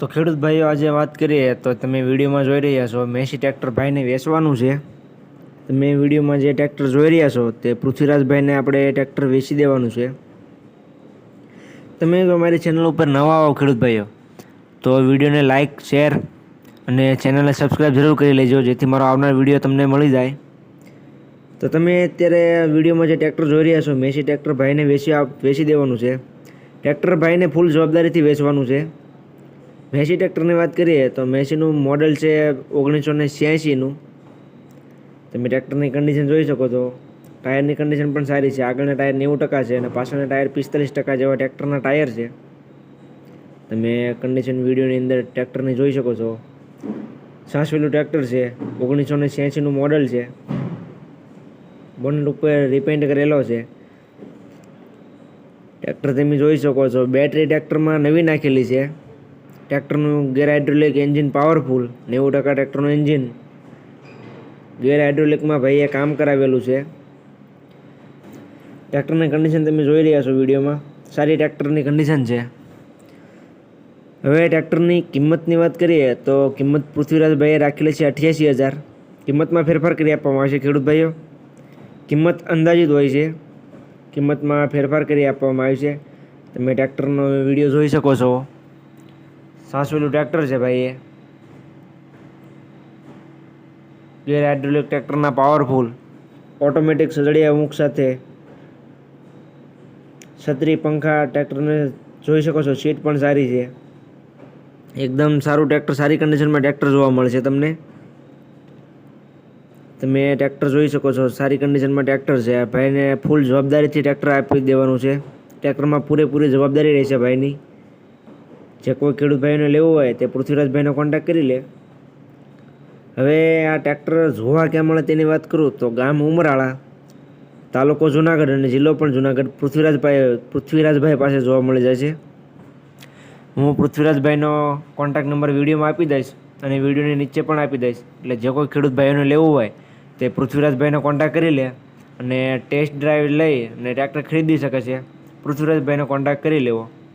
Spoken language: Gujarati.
તો ખેડૂત ભાઈઓ આજે વાત કરીએ તો તમે વિડીયોમાં જોઈ રહ્યા છો, મેસી ટ્રેક્ટર ભાઈને વેચવાનું છે. તમે વિડીયોમાં જે ટ્રેક્ટર જોઈ રહ્યા છો, તે પૃથ્વીરાજભાઈને આપણે ટ્રેક્ટર વેચી દેવાનું છે. તમે જો અમારી ચેનલ ઉપર નવા આવો ખેડૂત ભાઈઓ તો વિડીયોને લાઇક શેર અને ચેનલને સબસ્ક્રાઈબ જરૂર કરી લેજો, જેથી મારો આવનાર વીડિયો તમને મળી જાય. તો તમે અત્યારે વિડીયોમાં જે ટ્રેક્ટર જોઈ રહ્યા છો, મેસી ટ્રેક્ટર ભાઈને વેચી વેચી દેવાનું છે. ટ્રેક્ટર ભાઈને ફૂલ જવાબદારીથી વેચવાનું છે. મેસી ટ્રેક્ટરની વાત કરીએ તો મેસીનું મોડલ છે ઓગણીસો ને છ્યાસીનું. તમે ટ્રેક્ટરની કન્ડિશન જોઈ શકો છો. ટાયરની કન્ડિશન પણ સારી છે. આગળના ટાયર નેવું ટકા છે અને પાછળના ટાયર પિસ્તાલીસ ટકા જેવા ટ્રેક્ટરના ટાયર છે. તમે કન્ડિશન વિડીયોની અંદર ટ્રેક્ટરની જોઈ શકો છો. સાસવેલું ટ્રેક્ટર છે. ઓગણીસો ને છ્યાસીનું મોડલ છે. બોનટ ઉપર રિપેન્ટ કરેલો છે. ટ્રેક્ટર તમે જોઈ શકો છો. બેટરી ટ્રેક્ટરમાં નવી નાખેલી છે. ટ્રેક્ટરનું ગેર હાઇડ્રોલિક એન્જિન પાવરફુલ, નેવું ટકા ટ્રેક્ટરનું એન્જિન. ગેર હાઇડ્રોલિકમાં ભાઈએ કામ કરાવેલું છે. ટ્રેક્ટરની કન્ડિશન તમે જોઈ રહ્યા છો વિડીયોમાં. સારી ટ્રેક્ટરની કન્ડિશન છે. હવે ટ્રેક્ટરની કિંમતની વાત કરીએ તો કિંમત પૃથ્વીરાજભાઈએ રાખેલી છે અઠ્યાસી હજાર. કિંમતમાં ફેરફાર કરી આપવામાં આવશે ખેડૂત ભાઈઓ. કિંમત અંદાજિત હોય છે. કિંમતમાં ફેરફાર કરી આપવામાં આવી છે. તમે ટ્રેક્ટરનો વીડિયો જોઈ શકો છો. સાસવેલું ટ્રેક્ટર છે ભાઈ એ. ગેર હાઇડ્રોલિક ટ્રેક્ટરના પાવરફુલ ઓટોમેટિક સજડિયા અમુક સાથે. છત્રી પંખા ટ્રેક્ટરને જોઈ શકો છો સીટ પણ સારી છે. એકદમ સારું ટ્રેક્ટર સારી કન્ડિશનમાં ટ્રેક્ટર જોવા મળશે તમને. તમે ટ્રેક્ટર જોઈ શકો છો, સારી કન્ડિશનમાં ટ્રેક્ટર છે. ભાઈને ફૂલ જવાબદારીથી ટ્રેક્ટર આપી દેવાનું છે. ટ્રેક્ટરમાં પૂરેપૂરી જવાબદારી રહેશે ભાઈની. જે કોઈ ખેડૂતભાઈને લેવો હોય તે પૃથ્વીરાજભાઈનો કોન્ટેક્ટ કરી લે. હવે આ ટ્રેક્ટર જોવા ક્યાં મળે તેની વાત કરું તો ગામ ઉમરાળા, તાલુકો જુનાગઢ અને જિલ્લો પણ જુનાગઢ પૃથ્વીરાજભાઈ પૃથ્વીરાજભાઈ પાસે જોવા મળી જાય છે. હું પૃથ્વીરાજભાઈનો કોન્ટેક્ટ નંબર વિડીયોમાં આપી દઈશ અને વિડીયોની નીચે પણ આપી દઈશ. એટલે જે કોઈ ખેડૂત ભાઈઓને લેવું હોય તે પૃથ્વીરાજભાઈનો કોન્ટેક્ટ કરી લે અને ટેસ્ટ ડ્રાઈવ લઈ અને ટ્રેક્ટર ખરીદી શકે છે. પૃથ્વીરાજભાઈનો કોન્ટેક્ટ કરી લેવો.